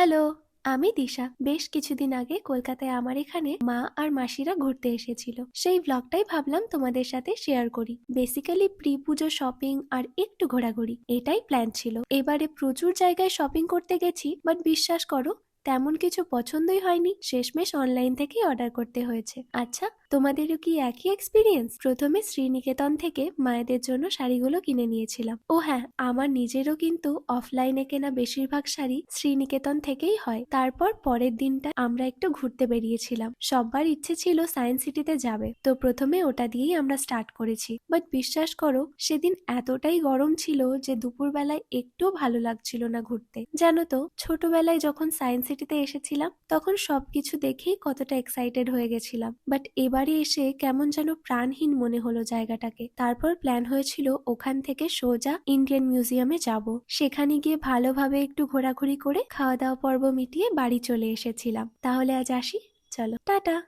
Hello, আমি দিশা। বেশ কিছুদিন আগে কলকাতায় আমার এখানে মা আর মাসিরা ঘুরতে এসেছিল। সেই ব্লগটাই ভাবলাম তোমাদের সাথে শেয়ার করি। বেসিক্যালি প্রি পুজো শপিং আর একটু ঘোরাঘুরি, এটাই প্ল্যান ছিল। এবারে প্রচুর জায়গায় শপিং করতে গেছি বাট বিশ্বাস করো, তেমন কিছু পছন্দই হয়নি। শেষমেশ অনলাইন থেকেই অর্ডার করতে হয়েছে। আচ্ছা তোমাদেরও কি একই এক্সপিরিয়েন্স প্রথমে শ্রীনিকেতন থেকে মায়েদের জন্য শাড়িগুলো কিনে নিয়েছিলাম। ও হ্যাঁ আমার নিজেরও কিন্তু অফলাইনে কেনা বেশিরভাগ শাড়ি শ্রীনিকেতন থেকেই হয়। তারপর পরের দিনটা আমরা একটু ঘুরতে বেরিয়েছিলাম। সবার ইচ্ছে ছিল সায়েন্স সিটিতে যাবে। তো প্রথমে ওটা দিয়েই আমরা স্টার্ট করেছি। বাট বিশ্বাস করো, সেদিন এতটাই গরম ছিল যে দুপুরবেলায় একটুও ভালো লাগছিল না ঘুরতে। জানো তো, ছোটবেলায় যখন সায়েন্স সিটিতে এসেছিলাম, তখন সবকিছু দেখেই কতটা এক্সাইটেড হয়ে গেছিলাম। বাট এবারে এসে কেমন যেন প্রাণহীন মনে হলো জায়গাটাকে। তারপর প্ল্যান হয়েছিল ওখান থেকে সোজা ইন্ডিয়ান মিউজিয়ামে যাব। সেখানে গিয়ে ভালোভাবে একটু ঘোরাঘুরি করে খাওয়া দাওয়া পর্ব মিটিয়ে বাড়ি চলে এসেছিলাম। তাহলে আজ আসি? চলো। টাটা!